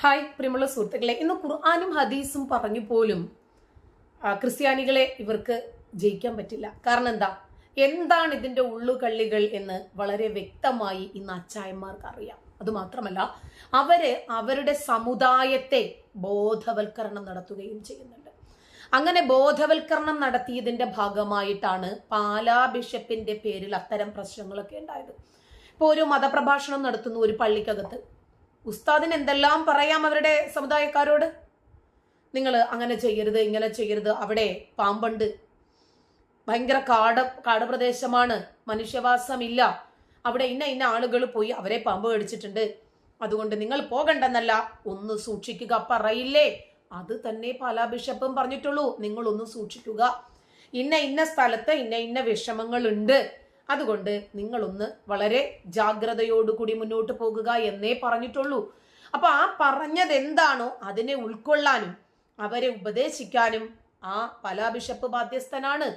Hi പ്രിയമുള്ള സുഹൃത്തുക്കളെ ഇന്ന് ഖുർആാനും ഹദീസും പറഞ്ഞു പോലും ക്രിസ്ത്യാനികളെ ഇവർക്ക് ജയിക്കാൻ പറ്റില്ല. കാരണം എന്താ? എന്താണ് ഇതിന്റെ ഉള്ളുകള്ളികൾ എന്ന് വളരെ വ്യക്തമായി ഇന്ന് അച്ചായന്മാർക്ക് അറിയാം. അതുമാത്രമല്ല അവർ അവരുടെ സമുദായത്തെ ബോധവൽക്കരണം നടത്തുകയും ചെയ്യുന്നുണ്ട്. അങ്ങനെ ബോധവൽക്കരണം നടത്തിയതിന്റെ ഭാഗമായിട്ടാണ് പാലാ ബിഷപ്പിന്റെ പേരിൽ അത്തരം പ്രശ്നങ്ങളൊക്കെ ഉണ്ടായത്. ഇപ്പോൾ ഒരു മതപ്രഭാഷണം നടത്തുന്നു ഒരു പള്ളിക്കകത്ത്. ഉസ്താദിന് എന്തെല്ലാം പറയാം അവരുടെ സമുദായക്കാരോട്? നിങ്ങൾ അങ്ങനെ ചെയ്യരുത് ഇങ്ങനെ ചെയ്യരുത്. അവിടെ പാമ്പണ്ട്. ഭയങ്കര കാട് കാട് പ്രദേശമാണ് മനുഷ്യവാസമില്ല. അവിടെ ഇന്ന ഇന്ന ആളുകൾ പോയി അവരെ പാമ്പ് കടിച്ചിട്ടുണ്ട്. അതുകൊണ്ട് നിങ്ങൾ പോകണ്ടെന്നല്ല ഒന്ന് സൂക്ഷിക്കുക. പറയില്ലേ? അത് തന്നെ പാലാ ബിഷപ്പും പറഞ്ഞിട്ടുള്ളൂ. നിങ്ങൾ ഒന്ന് സൂക്ഷിക്കുക. ഇന്ന ഇന്ന സ്ഥലത്ത് ഇന്ന ഇന്ന വിഷമങ്ങളുണ്ട്. അതുകൊണ്ട് നിങ്ങളൊന്ന് വളരെ ജാഗ്രതയോടുകൂടി മുന്നോട്ട് പോകുക എന്നേ പറഞ്ഞിട്ടുള്ളൂ. അപ്പൊ ആ പറഞ്ഞത് എന്താണോ അതിനെ ഉൾക്കൊള്ളാനും അവരെ ഉപദേശിക്കാനും ആ പല ബിഷപ്പ് ബാധ്യസ്ഥനാണ്.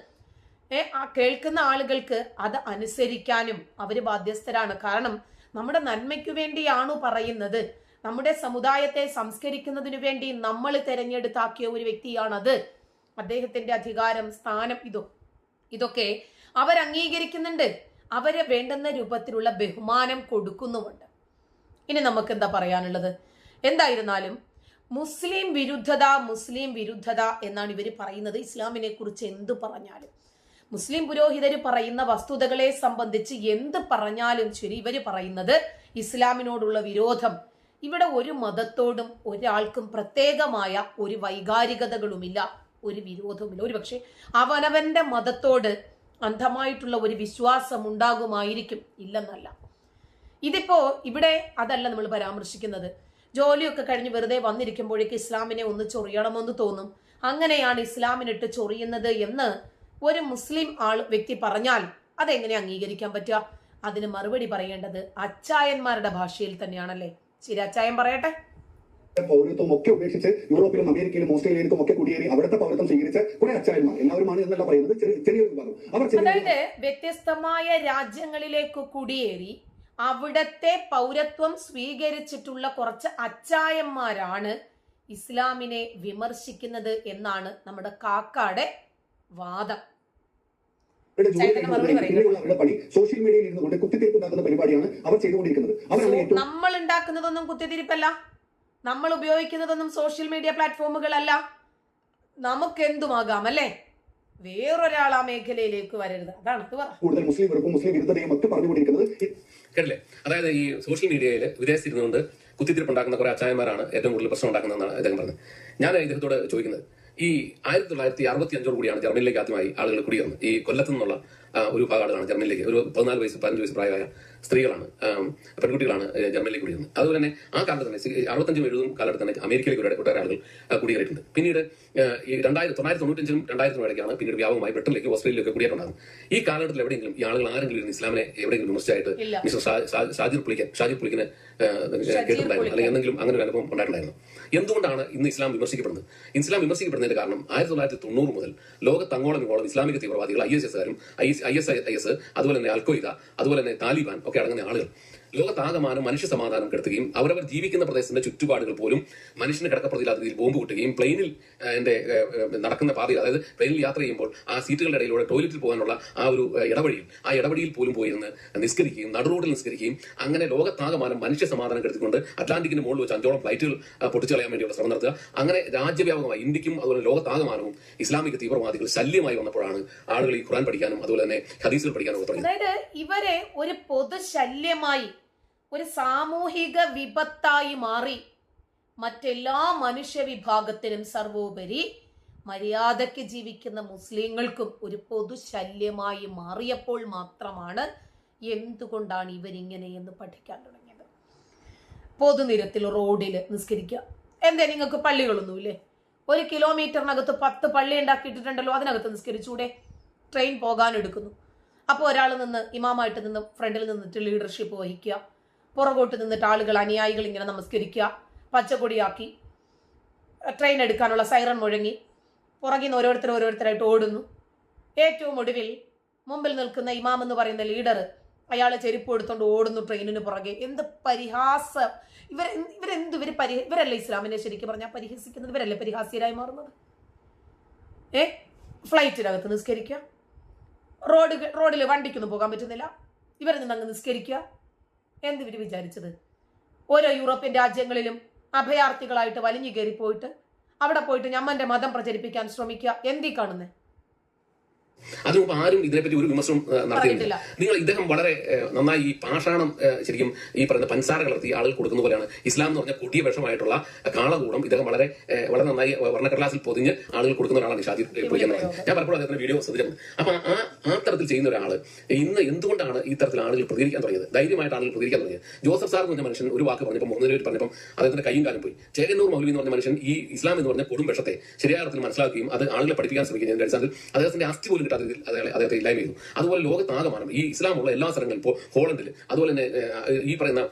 ഏ ആ കേൾക്കുന്ന ആളുകൾക്ക് അത് അനുസരിക്കാനും അവർ ബാധ്യസ്ഥരാണ്. കാരണം നമ്മുടെ നന്മയ്ക്കു വേണ്ടിയാണു പറയുന്നത്. നമ്മുടെ സമുദായത്തെ സംസ്കരിക്കുന്നതിനു വേണ്ടി നമ്മൾ തെരഞ്ഞെടുത്താക്കിയ ഒരു വ്യക്തിയാണത്. അദ്ദേഹത്തിന്റെ അധികാരം സ്ഥാനം ഇതോ ഇതൊക്കെ അവർ അംഗീകരിക്കുന്നുണ്ട് അവർ വേണ്ടുന്ന രൂപത്തിലുള്ള ബഹുമാനം കൊടുക്കുന്നുമുണ്ട്. ഇനി നമുക്ക് എന്താ പറയാനുള്ളത്? എന്തായിരുന്നാലും മുസ്ലിം വിരുദ്ധത മുസ്ലിം വിരുദ്ധത എന്നാണ് ഇവർ പറയുന്നത്. ഇസ്ലാമിനെ കുറിച്ച് എന്ത് പറഞ്ഞാലും. മുസ്ലിം പുരോഹിതർ പറയുന്ന വസ്തുതകളെ സംബന്ധിച്ച് എന്ത് പറഞ്ഞാലും ശരി ഇവർ പറയുന്നത് ഇസ്ലാമിനോടുള്ള വിരോധം. ഇവിടെ ഒരു മതത്തോടും ഒരാൾക്കും പ്രത്യേകമായ ഒരു വൈകാരികതകളുമില്ല ഒരു വിരോധവുമില്ല. ഒരു പക്ഷേ അവനവന്റെ മതത്തോട് അന്ധമായിട്ടുള്ള ഒരു വിശ്വാസം ഉണ്ടാകുമായിരിക്കും ഇല്ലെന്നല്ല. ഇതിപ്പോ ഇവിടെ അതല്ല നമ്മൾ പരാമർശിക്കുന്നത്. ജോലിയൊക്കെ കഴിഞ്ഞ് വെറുതെ വന്നിരിക്കുമ്പോഴേക്ക് ഇസ്ലാമിനെ ഒന്ന് ചൊറിയണമെന്ന് തോന്നും. അങ്ങനെയാണ് ഇസ്ലാമിനിട്ട് ചൊറിയുന്നത് എന്ന് ഒരു മുസ്ലിം ആൾ വ്യക്തി പറഞ്ഞാൽ അതെങ്ങനെ അംഗീകരിക്കാൻ പറ്റുക? അതിന് മറുപടി പറയേണ്ടത് അച്ചായന്മാരുടെ ഭാഷയിൽ തന്നെയാണല്ലേ. ശരി അച്ചായൻ പറയട്ടെ. പൗരത്വം ഒക്കെ ഉപേക്ഷിച്ച് യൂറോപ്പിലും അമേരിക്കയിലും ഓസ്ട്രേലിയയിലും ഒക്കെ കുടിയേറി അവിടുത്തെ പൗരത്വം സ്വീകരിച്ച എന്നല്ല പറയുന്നത് ചെറിയ ചെറിയൊരു വിഭാഗം അവർ അതായത് വ്യത്യസ്തമായ രാജ്യങ്ങളിലേക്ക് കുടിയേറി അവിടത്തെ പൗരത്വം സ്വീകരിച്ചിട്ടുള്ള കുറച്ച് അച്ചായന്മാരാണ് ഇസ്ലാമിനെ വിമർശിക്കുന്നത് എന്നാണ് നമ്മുടെ കാക്കാടെ വാദം. പണി സോഷ്യൽ മീഡിയയിൽ ഇരുന്നു കൊണ്ട് കുത്തിത്തിരിപ്പ് ഉണ്ടാക്കുന്ന പരിപാടിയാണ് അവർ ചെയ്തുകൊണ്ടിരിക്കുന്നത്. നമ്മൾ ഉണ്ടാക്കുന്നതൊന്നും കുത്തിത്തിരിപ്പല്ല നമ്മൾ ഉപയോഗിക്കുന്നതൊന്നും സോഷ്യൽ മീഡിയ പ്ലാറ്റ്ഫോമുകളല്ല നമുക്ക് എന്തുമാകാം അല്ലേ? വേറൊരാൾ ആ മേഖലയിലേക്ക് വരരുത്. അതാണ് അത് കൂടുതൽ മുസ്ലിം വെറുപ്പും മുസ്ലിം വിരുദ്ധതയും ഒക്കെ പറഞ്ഞുകൊണ്ടിരിക്കുന്നത് ഈ- കേട്ടില്ലേ? അതായത് ഈ സോഷ്യൽ മീഡിയയിൽ വിദേശത്തിരുന്നുകൊണ്ട് കുത്തിത്തിരിപ്പുണ്ടാക്കുന്ന കുറെ അച്ചായന്മാരാണ് ഏറ്റവും കൂടുതൽ പ്രശ്നം ഉണ്ടാക്കുന്നതെന്നാണ് അദ്ദേഹം പറഞ്ഞത്. ഞാൻ ഇദ്ദേഹത്തോട് ചോദിക്കുന്നത്. ഈ ആയിരത്തി തൊള്ളായിരത്തി അറുപത്തി അഞ്ചോട് കൂടിയാണ് ജർമ്മനിലേക്ക് ആദ്യമായി ആളുകൾ കുടിയേറുന്നത്. ഈ കൊല്ലത്തു നിന്നുള്ള ഒരു പാടാണ് ജർമ്മനിലേക്ക് ഒരു പതിനാല് വയസ്സ് പതിനഞ്ച് വയസ്സ് പ്രായമായ സ്ത്രീകളാണ്. പെൺകുട്ടികളാണ് ജർമ്മനിയിൽ ജർമ്മനിലേക്ക് കുടിയേറുന്നത്. അതുപോലെ തന്നെ ആ കാലത്ത് തന്നെ അറുപത്തഞ്ചും എഴുപതും കാലത്ത് തന്നെ അമേരിക്കയിലേക്ക് ഒട്ടേറെ ആളുകൾ കുടിയേറിയിട്ടുണ്ട്. പിന്നീട് ഈ രണ്ടായിരത്തി തൊള്ളായിരത്തി തൊണ്ണൂറ്റഞ്ചിനും രണ്ടായിരത്തി ഇടയ്ക്കാണ് പിന്നീട് വ്യാപകമായി ബ്രിട്ടനിലേക്ക് ഓസ്ട്രേലിയയിലേക്ക് കുടിയേറ്റുണ്ടാകുന്നത് ഈ കാലഘട്ടത്തിൽ എവിടെയെങ്കിലും ഈ ആളുകൾ ആരെങ്കിലും ഇസ്ലാമിനെ എവിടെയെങ്കിലും വിമർശിച്ചായിട്ട്. മിസ്റ്റർ ഷാജിർ പുളിക്കൻ ഷാജിർ പുളിക്കിനെ കേട്ടിട്ടുണ്ടായിരുന്നു? അല്ലെങ്കിൽ എന്തെങ്കിലും അങ്ങനെ ഒരു അനുഭവം ഉണ്ടായിട്ടുണ്ടായിരുന്നു? എന്തുകൊണ്ടാണ് ഇന്ന് ഇസ്ലാം വിമർശിക്കപ്പെടുന്നത്? ഇസ്ലാം വിമർശിക്കപ്പെടുന്നതിന്റെ കാരണം ആയിരത്തി തൊള്ളായിരത്തി തൊണ്ണൂറ് മുതൽ ലോകത്തങ്ങോളം ഇങ്ങോളം ഇസ്ലാമിക തീവ്രവാദികൾ ഐ എസ് എസ്കാരും ഐ എസ് ഐ എസ് അതുപോലെ തന്നെ അൽക്കോയിദ അതുപോലെ തന്നെ താലിബാൻ ഒക്കെ അടങ്ങുന്ന ആളുകൾ. ലോകത്താകമാനം മനുഷ്യ സമാധാനം കെടുത്തുകയും അവരവർ ജീവിക്കുന്ന പ്രദേശത്തിന്റെ ചുറ്റുപാടുകൾ പോലും മനുഷ്യന് കിടക്കപ്പുറത്തില്ലാത്ത രീതിയിൽ ബോംബ് കിട്ടുകയും പ്ലെയിനിൽ എന്റെ നടക്കുന്ന പാതയിൽ അതായത് പ്ലെയിനിൽ യാത്ര ചെയ്യുമ്പോൾ ആ സീറ്റുകളുടെ ഇടയിലൂടെ ടോയ്ലറ്റിൽ പോകാനുള്ള ആ ഒരു ഇടവഴിയിൽ ആ ഇടവഴിയിൽ പോലും പോയിരുന്ന് നിസ്കരിക്കുകയും നടുറോഡിൽ നിസ്കരിക്കുകയും അങ്ങനെ ലോകത്താകമാനം മനുഷ്യ സമാധാനം കെടുത്തിക്കൊണ്ട് അറ്റ്ലാന്റിക്കിന്റെ മുകളിൽ വെച്ച് അഞ്ചോളം ഫ്ലൈറ്റുകൾ പൊട്ടിച്ചളയാൻ വേണ്ടിയുള്ള ശ്രമം നടത്തുക. അങ്ങനെ രാജ്യവ്യാപകമായി ഇന്ത്യക്കും അതുപോലെ ലോകത്താകമാനവും ഇസ്ലാമിക തീവ്രവാദികൾ ശല്യമായി വന്നപ്പോഴാണ് ആളുകൾ ഈ ഖുറാൻ പഠിക്കാനും അതുപോലെ തന്നെ ഹദീസുകൾ പഠിക്കാനും തുടങ്ങിയത്. ഇവരെ ഒരു പൊതുശല്യമായി ഒരു സാമൂഹിക വിപത്തായി മാറി. മറ്റെല്ലാ മനുഷ്യ വിഭാഗത്തിനും സർവോപരി മര്യാദയ്ക്ക് ജീവിക്കുന്ന മുസ്ലിങ്ങൾക്കും ഒരു പൊതുശല്യമായി മാറിയപ്പോൾ മാത്രമാണ് എന്തുകൊണ്ടാണ് ഇവരിങ്ങനെ എന്ന് പഠിക്കാൻ തുടങ്ങിയത്. പൊതുനിരത്തിൽ റോഡിൽ നിസ്കരിക്കുക. എന്തേ നിങ്ങൾക്ക് പള്ളികളൊന്നുമില്ലേ? ഒരു കിലോമീറ്ററിനകത്ത് പത്ത് പള്ളി ഉണ്ടാക്കിയിട്ടിട്ടുണ്ടല്ലോ അതിനകത്ത് നിസ്കരിച്ചൂടെ? ട്രെയിൻ പോകാൻ എടുക്കുന്നു. അപ്പോൾ ഒരാൾ നിന്ന് ഇമാമായിട്ട് നിന്ന് ഫ്രണ്ടിൽ നിന്നിട്ട് ലീഡർഷിപ്പ് വഹിക്കുക. പുറകോട്ട് നിന്നിട്ട് ആളുകൾ അനുയായികൾ ഇങ്ങനെ നമസ്കരിക്കുക പച്ചക്കൊടിയാക്കി ട്രെയിൻ എടുക്കാനുള്ള സൈറൺ മുഴങ്ങി പുറകിൽ നിന്ന് ഓരോരുത്തർ ഓരോരുത്തരായിട്ട് ഓടുന്നു. ഏറ്റവും ഒടുവിൽ മുമ്പിൽ നിൽക്കുന്ന ഇമാം എന്ന് പറയുന്ന ലീഡർ അയാൾ ചെരുപ്പ് എടുത്തുകൊണ്ട് ഓടുന്നു ട്രെയിനിന് പുറകെ. എന്ത് പരിഹാസം. ഇവർ ഇവരെന്ത് ഇവർ പരി ഇവരല്ലേ ഇസ്ലാമിനെ ശരിക്കും പറഞ്ഞാൽ പരിഹസിക്കുന്നത്? ഇവരല്ലേ പരിഹാസ്യരായി മാറുന്നത്? ഏ? ഫ്ലൈറ്റിനകത്ത് നിസ്കരിക്കുക. റോഡ് റോഡിൽ വണ്ടിക്കൊന്നും പോകാൻ പറ്റുന്നില്ല. ഇവരിൽ നിന്ന് അങ്ങ് നിസ്കരിക്കുക. എന്ത് ഇവർ വിചാരിച്ചത്? ഓരോ യൂറോപ്യൻ രാജ്യങ്ങളിലും അഭയാർത്ഥികളായിട്ട് വലിഞ്ഞു കയറി പോയിട്ട് അവിടെ പോയിട്ട് ഞമ്മന്റെ മതം പ്രചരിപ്പിക്കാൻ ശ്രമിക്കുക എന്തി കാണുന്നേ അതിനു മുമ്പ് ആരും ഇതിനെപ്പറ്റി ഒരു വിമർശനം നടത്തിയിട്ടില്ല നിങ്ങൾ ഇദ്ദേഹം വളരെ നന്നായി ഈ പാഷാണം ശരിക്കും ഈ പറയുന്ന പഞ്ചസാര കലർത്തി ആളുകൾ കൊടുക്കുന്ന പോലെയാണ്. ഇസ്ലാം എന്ന് പറഞ്ഞ കൊടിയ വിഷമായിട്ടുള്ള കാളകൂടം ഇദ്ദേഹം വളരെ വളരെ നന്നായി വർണക്കടലാസിൽ പൊതിഞ്ഞ് ആളുകൾ കൊടുക്കുന്ന ഒരാളാണ് ഷാദി ഞാൻ പലപ്പോഴും അദ്ദേഹത്തിന്റെ വീഡിയോ ശ്രദ്ധിച്ചിട്ടുണ്ട്. അപ്പൊ ആ ആ തരത്തിൽ ചെയ്യുന്ന ഒരാൾ ഇന്ന് എന്തുകൊണ്ടാണ് ഈ തരത്തിൽ ആളുകൾ പ്രതികരിക്കാൻ തുടങ്ങിയത്? ധൈര്യമായിട്ട് ആളുകൾ പ്രതികരിക്കാൻ തുടങ്ങിയത്? ജോസഫ് സാർ എന്ന് പറഞ്ഞ മനുഷ്യൻ ഒരു വാക്ക് പറഞ്ഞപ്പോൾ മൂന്നു പേര് പറഞ്ഞപ്പോൾ അദ്ദേഹത്തിന്റെ കൈയും കാലം പോയി. ചേകന്നൂർ മൗലവി എന്ന് പറഞ്ഞ മനുഷ്യൻ ഈ ഇസ്ലാം എന്ന് പറഞ്ഞ കൊടും വിഷത്തെ ശരിയായ അർത്ഥത്തിൽ മനസ്സിലാക്കുകയും അത് ആളുകളെ പഠിപ്പിക്കാൻ ശ്രമിക്കുന്നതിന്റെ അടിസ്ഥാനത്തിൽ അദ്ദേഹത്തിന്റെ അസ്ഥി പോലും കിട്ടാത്ത രീതിയിൽ അദ്ദേഹം- അദ്ദേഹത്തെ ഇല്ലായ്മ ചെയ്തു. അതുപോലെ ലോകത്താകമാനം ഈ ഇസ്ലാമുള്ള എല്ലാ സ്ഥലങ്ങളും ഇപ്പോൾ ഹോളണ്ടിൽ അതുപോലെ തന്നെ ഈ പറയുന്ന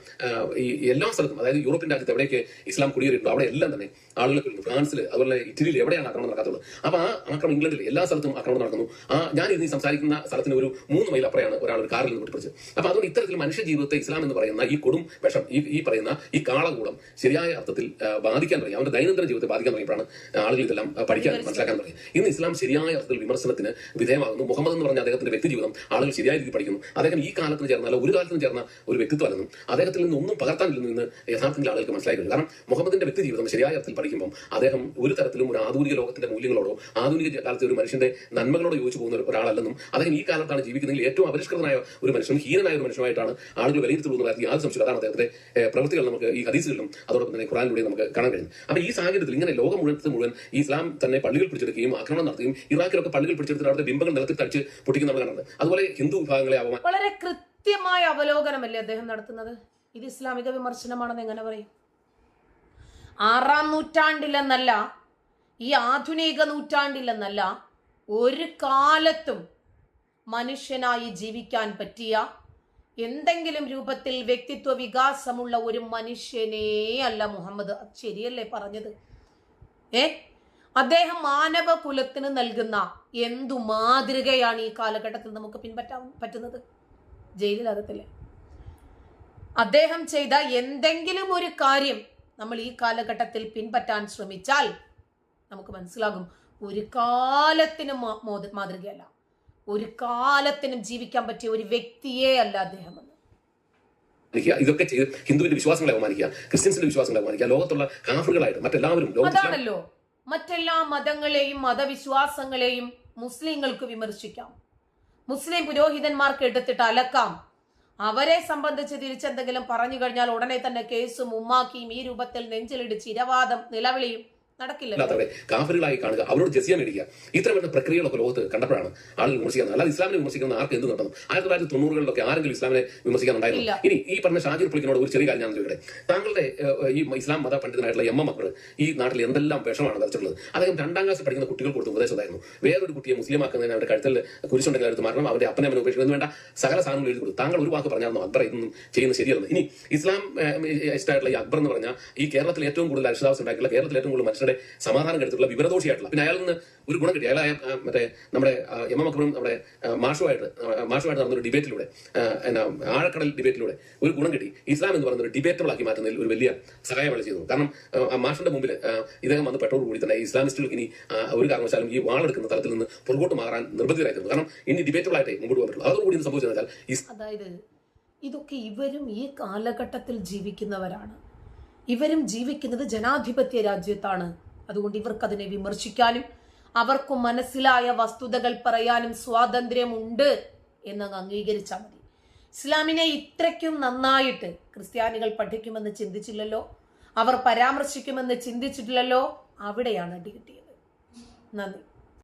ഈ എല്ലാ സ്ഥലത്തും അതായത് യൂറോപ്യൻ രാജ്യത്ത് എവിടെയൊക്കെ ഇസ്ലാം കുടിയേറിയിട്ടുണ്ടോ അവിടെ എല്ലാം തന്നെ കൊല്ലുന്നു ഫ്രാൻസിൽ അതുപോലെ ഇറ്റലിയിൽ എവിടെയാണ് ആക്രമണം നടക്കാത്തത്? അപ്പൊ ആ ആക്രമണം ഇംഗ്ലണ്ടിൽ എല്ലാ സ്ഥലത്തും ആക്രമണം നടക്കുന്നു. ആ ഞാൻ ഇന്ന് സംസാരിക്കുന്ന സ്ഥലത്തിന് ഒരു മൂന്ന് മൈൽ അപ്പുറയാണ് ഒരാൾ ഒരു കാറിൽ നിന്ന് പൊട്ടിപ്പിടിച്ചത് അപ്പൊ അതുകൊണ്ട് ഇത്തരത്തിൽ മനുഷ്യ ജീവിതത്തെ ഇസ്ലാം എന്ന് പറയുന്ന ഈ കൊടും വിഷം ഈ ഈ പറയുന്ന ഈ കാളകൂടം ശരിയായ അർത്ഥത്തിൽ ബാധിക്കാൻ തുടങ്ങി. അവന്റെ ദൈനംദിന ജീവിതത്തെ ബാധിക്കാൻ തുടങ്ങിയപ്പോഴാണ് ആളുകൾ ഇതെല്ലാം പഠിക്കാൻ മനസ്സിലാക്കാൻ തുടങ്ങി. ഇന്ന് ഇസ്ലാം ശരിയായ അർത്ഥത്തിൽ വിമർശനത്തിന് വിധേയമാകുന്നു. മുഹമ്മദ് എന്ന് പറഞ്ഞ അദ്ദേഹത്തിന്റെ വ്യക്തി ജീവിതം ആളുകൾ ശരിയായ രീതിയിൽ പഠിക്കുന്നു. അദ്ദേഹം ഈ കാലത്തിന് ചേർന്ന അല്ല ഒരു കാലത്തിന് ചേർന്ന ഒരു വ്യക്തിത്വമല്ലെന്നും അദ്ദേഹത്തിൽ നിന്ന് ഒന്നും പകർത്താനില്ലെന്ന് യഥാർത്ഥത്തിൽ ആളുകൾക്ക് മനസ്സിലായി കാരണം മുഹമ്മദിന്റെ വ്യക്തി ജീവിതം ശരിയായ അർത്ഥത്തിൽ പഠിക്കുമ്പോൾ അദ്ദേഹം ഒരു തരത്തിലും ഒരു ആധുനിക ലോകത്തിന്റെ മൂല്യങ്ങളോടോ ആധുനിക കാലത്തെ ഒരു മനുഷ്യന്റെ നന്മകളോട് യോജിച്ചു പോകുന്ന ഒരാളല്ലെന്നും അദ്ദേഹം ഈ കാലത്താണ് ജീവിക്കുന്നതിൽ ഏറ്റവും അപരിഷ്കൃതനായ ഒരു മനുഷ്യൻ ഹീനനായ ഒരു മനുഷ്യനായിട്ടാണ് ആളുകൾ വിലയിരുത്തുള്ളൂ എന്ന് യാതൊരു സംശയം അതാണ് അദ്ദേഹത്തിന്റെ പ്രവൃത്തികൾ നമുക്ക് ഈ ഹദീസുകളിലും അതോടൊപ്പം തന്നെ ഖുറാനിലൂടെ നമുക്ക് കാണാൻ കഴിയും. അപ്പൊ ഈ സാഹചര്യത്തിൽ ഇങ്ങനെ ലോകം മുഴുവൻ മുഴുവൻ ഇസ്ലാം തന്നെ പള്ളികൾ പിടിച്ചെടുക്കുകയും ആക്രമണം നടത്തുകയും ഇറാഖിലൊക്കെ പള്ളികൾ പിടിച്ചെടുത്തിട്ട് അവിടുത്തെ ബിംബങ്ങൾ നിലത്തിൽ തടിച്ച് പൊട്ടിക്കുന്ന നമ്മൾ കാണുന്നത് അതുപോലെ ഹിന്ദു വിഭാഗങ്ങളെ വളരെ കൃത്യമായ അവലോകനമല്ലേ അദ്ദേഹം നടത്തുന്നത്? ഇത് ഇസ്ലാമിക വിമർശനമാണെന്ന് എങ്ങനെ പറയും? ആറാം നൂറ്റാണ്ടിലെന്നല്ല ഈ ആധുനിക നൂറ്റാണ്ടിലെന്നല്ല ഒരു കാലത്തും മനുഷ്യനായി ജീവിക്കാൻ പറ്റിയ എന്തെങ്കിലും രൂപത്തിൽ വ്യക്തിത്വ വികാസമുള്ള ഒരു മനുഷ്യനേ അല്ല മുഹമ്മദ്. ശരിയല്ലേ പറഞ്ഞത്? ഏ? അദ്ദേഹം മാനവ കുലത്തിന് നൽകുന്ന എന്തു മാതൃകയാണ് ഈ കാലഘട്ടത്തിൽ നമുക്ക് പിൻപറ്റാൻ പറ്റുന്നത്? ജയിലിലകത്തില്ലേ അദ്ദേഹം ചെയ്ത എന്തെങ്കിലും ഒരു കാര്യം നമ്മൾ ഈ കാലഘട്ടത്തിൽ പിൻപറ്റാൻ ശ്രമിച്ചാൽ നമുക്ക് മനസ്സിലാകും ഒരു കാലത്തിനും മോത- മാതൃകയല്ല. ഒരു കാലത്തിനും ജീവിക്കാൻ പറ്റിയ ഒരു വ്യക്തിയെ അല്ല അദ്ദേഹം എന്ന് ഇതൊക്കെ ചെയ്ത് ഹിന്ദുവിന്റെ വിശ്വാസങ്ങളെ അപമാനിക്കുക ക്രിസ്ത്യൻസിന്റെ വിശ്വാസങ്ങളെ അപമാനിക്കുക ലോകത്തുള്ള കാഫറുകളായിട്ട് മറ്റെല്ലാവരും അതാണല്ലോ. മറ്റെല്ലാ മതങ്ങളെയും മതവിശ്വാസങ്ങളെയും മുസ്ലിങ്ങൾക്ക് വിമർശിക്കാം. മുസ്ലിം പുരോഹിതന്മാർക്ക് എടുത്തിട്ട് അലക്കാം. അവരെ സംബന്ധിച്ച് തിരിച്ചെന്തെങ്കിലും പറഞ്ഞു കഴിഞ്ഞാൽ ഉടനെ തന്നെ കേസും ഉമ്മാക്കിയും ഈ രൂപത്തിൽ നെഞ്ചിലിടിച്ച് ഇരവാദം നിലവിളിയും. നടക്കില്ല. കാഫറുകളായി കാണുക. അവരോട് ജസിയ മേടിക്കുക. ഇത്ര വരുന്ന പ്രക്രിയകളൊക്കെ ലോകത്ത് കണ്ടപ്പോഴാണ് ആളുകൾ വിമർശിക്കുന്നത്. അല്ലാതെ ഇസ്ലാമിനെ വിമർശിക്കുന്ന ആർക്ക് എന്ത് നടന്നു? ആയിരത്തി തൊള്ളായിരത്തി തൊണ്ണൂറുകളിലൊക്കെ ആരെങ്കിലും ഇസ്ലാമിനെ വിമർശിക്കാനുണ്ടായിരുന്നു? ഉണ്ടായിരുന്നില്ല ഇനി ഈ പറഞ്ഞ ഷാജിർ പുളിക്കിനോട് ഒരു ചെറിയ കാര്യം ഞാൻ ചോദിക്കട്ടെ. താങ്കളുടെ ഈ ഇസ്ലാം മത പണ്ഡിതനായിട്ടുള്ള എം എം മക്കൾ ഈ നാട്ടിൽ എന്തെല്ലാം വിഷമാണ് ധരിച്ചിട്ടുള്ളത്? അദ്ദേഹം രണ്ടാം ക്ലാസ് പഠിക്കുന്ന കുട്ടികൾ കൊടുത്ത ഉപദേശമായിരുന്നു വേറൊരു കുട്ടിയെ മുസ്ലിമാക്കുന്നതിന് അവരുടെ കഴുത്തിൽ കുരിശുണ്ടെങ്കിൽ എടുത്ത് മരണം അവരുടെ അപ്പനെ അവനെ ഉപേക്ഷിക്കുന്നത് വേണ്ട. സകല സാധനങ്ങൾ എഴുതി കൊടുത്തു. താങ്കൾ ഒരു വാക്ക് പറഞ്ഞായിരുന്നു അക്ബർ ഇതൊന്നും ചെയ്യുന്നത് ശരിയല്ലെന്ന്. ഇനി ഇസ്ലാം ഇഷ്ടമായിട്ടുള്ള ഈ അക്ബർ എന്ന് പറഞ്ഞാൽ ഈ കേരളത്തിൽ ഏറ്റവും കൂടുതൽ അരിശ്വാസം ഉണ്ടാക്കിയുള്ള കേരളത്തിൽ ഏറ്റവും കൂടുതൽ മനുഷ്യരുടെ സമാധാനം കെടുത്തിട്ടുള്ള വിവരദോഷിയായിട്ടുള്ള. പിന്നെ അയാളിൽ നിന്ന് ഒരു ഗുണം കിട്ടി. അയാൾ മറ്റേ നമ്മുടെ എം എം അക്ബറും നമ്മുടെ മാഷുമായിട്ട് മാഷുമായിട്ട് നടന്നൊരു ഡിബേറ്റിലൂടെ എന്നാ ആഴക്കടൽ ഡിബേറ്റിലൂടെ ഒരു ഗുണം കിട്ടി. ഇസ്ലാം എന്ന് പറയുന്ന ഒരു ഡിബേറ്റബിൾ ആക്കി മാറ്റുന്നതിൽ ഒരു വലിയ സഹായം അയാൾ ചെയ്തു. കാരണം മാഷിന്റെ മുമ്പിൽ ഇദ്ദേഹം വന്ന് പെട്ടോട് കൂടി തന്നെ ഇസ്ലാമിസ്റ്റുകൾക്ക് ഇനി ഒരു കാരണവശാലും ഈ വാളെടുക്കുന്ന തലത്തിൽ നിന്ന് പുറകോട്ട് മാറാൻ നിർബന്ധിതരായിരുന്നു കാരണം ഇനി ഡിബേറ്റബിൾ ആയിട്ട് മുമ്പോട്ട് വന്നിട്ടുള്ളൂ അതോടുകൂടി ഇത് സംഭവിച്ചതെന്ന് വെച്ചാൽ അതായത് ഇതൊക്കെ ഇവരും ഈ കാലഘട്ടത്തിൽ ജീവിക്കുന്നവരാണ്. ഇവരും ജീവിക്കുന്നത് ജനാധിപത്യ രാജ്യത്താണ്. അതുകൊണ്ട് ഇവർക്ക് അതിനെ വിമർശിക്കാനും അവർക്ക് മനസ്സിലായ വസ്തുതകൾ പറയാനും സ്വാതന്ത്ര്യമുണ്ട് എന്നങ്ങ് അംഗീകരിച്ചാൽ മതി. ഇസ്ലാമിനെ ഇത്രയ്ക്കും നന്നായിട്ട് ക്രിസ്ത്യാനികൾ പഠിക്കുമെന്ന് ചിന്തിച്ചില്ലല്ലോ? അവർ പരാമർശിക്കുമെന്ന് ചിന്തിച്ചിട്ടില്ലല്ലോ? അവിടെയാണ് അടി കിട്ടിയത്. നന്ദി.